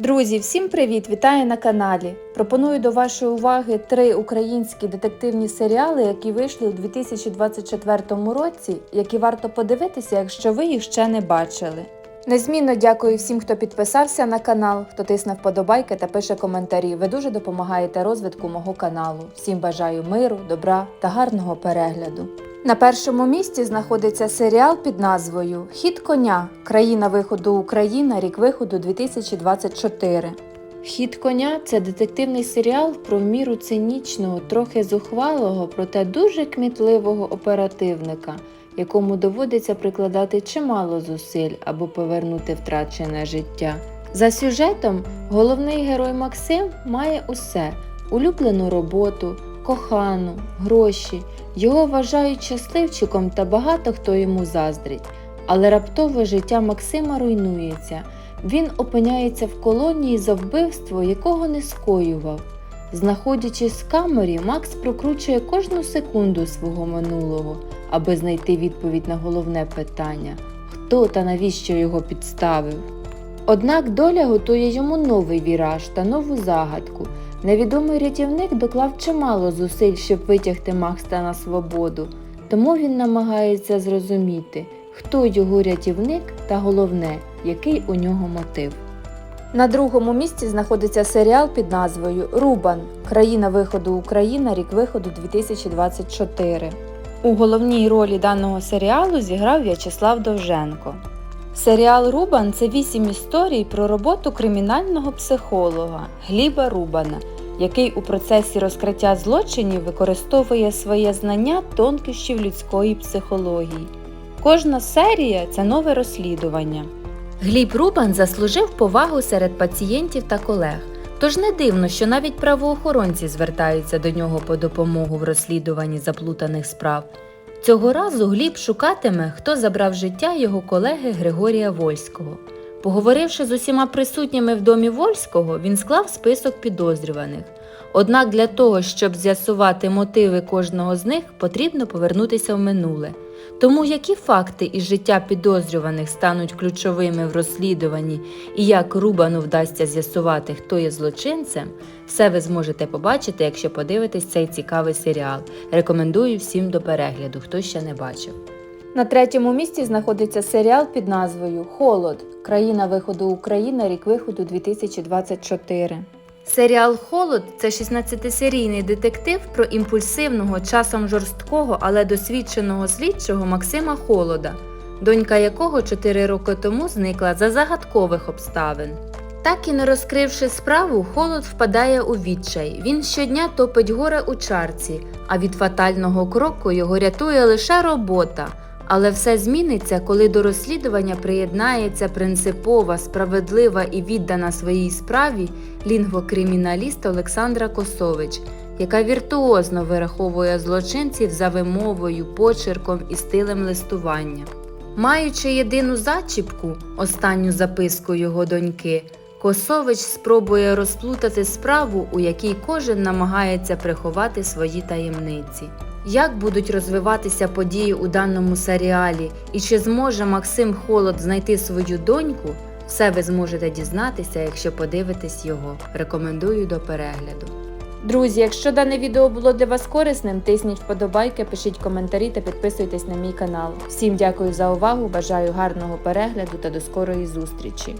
Друзі, всім привіт! Вітаю на каналі. Пропоную до вашої уваги три українські детективні серіали, які вийшли у 2024 році, які варто подивитися, якщо ви їх ще не бачили. Незмінно дякую всім, хто підписався на канал, хто тисне вподобайки та пише коментарі. Ви дуже допомагаєте розвитку мого каналу. Всім бажаю миру, добра та гарного перегляду. На першому місці знаходиться серіал під назвою Хід коня. Країна виходу Україна, рік виходу 2024. Хід коня це детективний серіал про міру цинічного, трохи зухвалого, проте дуже кмітливого оперативника, якому доводиться прикладати чимало зусиль, аби повернути втрачене життя. За сюжетом головний герой Максим має усе: улюблену роботу, кохану, гроші. Його вважають щасливчиком та багато хто йому заздрить. Але раптово життя Максима руйнується. Він опиняється в колонії за вбивство, якого не скоював. Знаходячись в камері, Макс прокручує кожну секунду свого минулого, аби знайти відповідь на головне питання хто та навіщо його підставив. Однак доля готує йому новий віраж та нову загадку. Невідомий рятівник доклав чимало зусиль, щоб витягти Макса на свободу, тому він намагається зрозуміти, хто його рятівник та головне, який у нього мотив. На другому місці знаходиться серіал під назвою Рубан Країна виходу Україна, рік виходу 2024. У головній ролі даного серіалу зіграв В'ячеслав Довженко. Серіал Рубан це вісім історій про роботу кримінального психолога Гліба Рубана, який у процесі розкриття злочинів використовує своє знання тонкощів людської психології. Кожна серія це нове розслідування. Гліб Рубан заслужив повагу серед пацієнтів та колег. Тож не дивно, що навіть правоохоронці звертаються до нього по допомогу в розслідуванні заплутаних справ. Цього разу Гліб шукатиме, хто забрав життя його колеги Григорія Вольського. Поговоривши з усіма присутніми в домі Вольського, він склав список підозрюваних. Однак для того, щоб з'ясувати мотиви кожного з них, потрібно повернутися в минуле. Тому які факти із життя підозрюваних стануть ключовими в розслідуванні і як Рубану вдасться з'ясувати, хто є злочинцем, все ви зможете побачити, якщо подивитесь цей цікавий серіал. Рекомендую всім до перегляду, хто ще не бачив. На третьому місці знаходиться серіал під назвою Холод. Країна виходу Україна, рік виходу 2024. Серіал Холод це 16-серійний детектив про імпульсивного, часом жорсткого, але досвідченого слідчого Максима Холода, донька якого 4 роки тому зникла за загадкових обставин. Так і не розкривши справу, холод впадає у відчай. Він щодня топить горе у чарці, а від фатального кроку його рятує лише робота. Але все зміниться, коли до розслідування приєднається принципова, справедлива і віддана своїй справі лінгвокриміналіст Олександра Косович, яка віртуозно вираховує злочинців за вимовою, почерком і стилем листування. Маючи єдину зачіпку, останню записку його доньки, Косович спробує розплутати справу, у якій кожен намагається приховати свої таємниці. Як будуть розвиватися події у даному серіалі і чи зможе Максим Холод знайти свою доньку, все ви зможете дізнатися, якщо подивитесь його. Рекомендую до перегляду. Друзі, якщо дане відео було для вас корисним, тисніть вподобайки, пишіть коментарі та підписуйтесь на мій канал. Всім дякую за увагу, бажаю гарного перегляду та до скорої зустрічі!